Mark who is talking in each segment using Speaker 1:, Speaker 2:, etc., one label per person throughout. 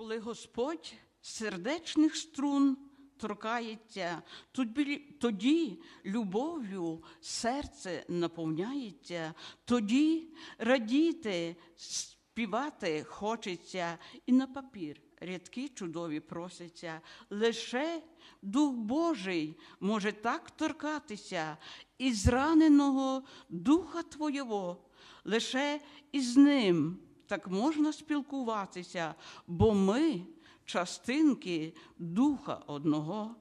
Speaker 1: Коли Господь сердечних струн торкається, тоді, любов'ю серце наповняється, тоді радіти, співати хочеться, і на папір рядки чудові просяться. Лише Дух Божий може так торкатися і зраненого духа Твого, лише із ним так можна спілкуватися, бо ми частинки духа одного.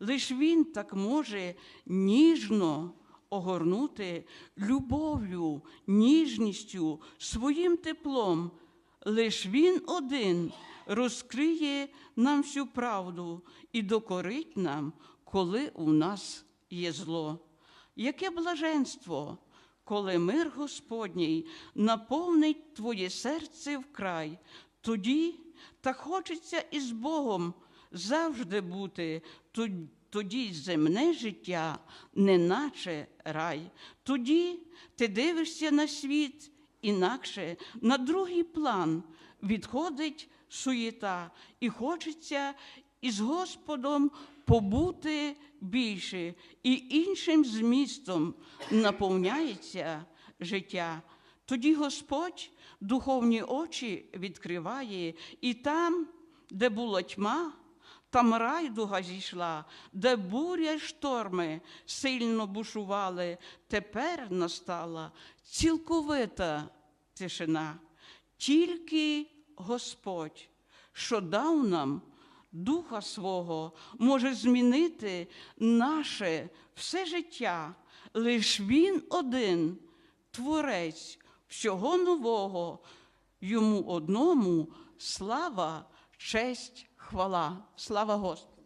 Speaker 1: Лиш він так може ніжно огорнути любов'ю, ніжністю, своїм теплом. Лиш він один розкриє нам всю правду і докорить нам, коли у нас є зло. Яке блаженство, коли мир Господній наповнить твоє серце вкрай, тоді так хочеться із Богом завжди бути, тоді земне життя, неначе рай. Тоді ти дивишся на світ інакше, на другий план відходить суєта, і хочеться із Господом побути більше, і іншим змістом наповняється життя. Тоді Господь духовні очі відкриває, і там, де була тьма, там райдуга зійшла, де буря й шторми сильно бушували, тепер настала цілковита тишина. Тільки Господь, що дав нам Духа свого, може змінити наше все життя. Лиш Він один, Творець всього нового, йому одному слава, честь, хвала. Слава Господу!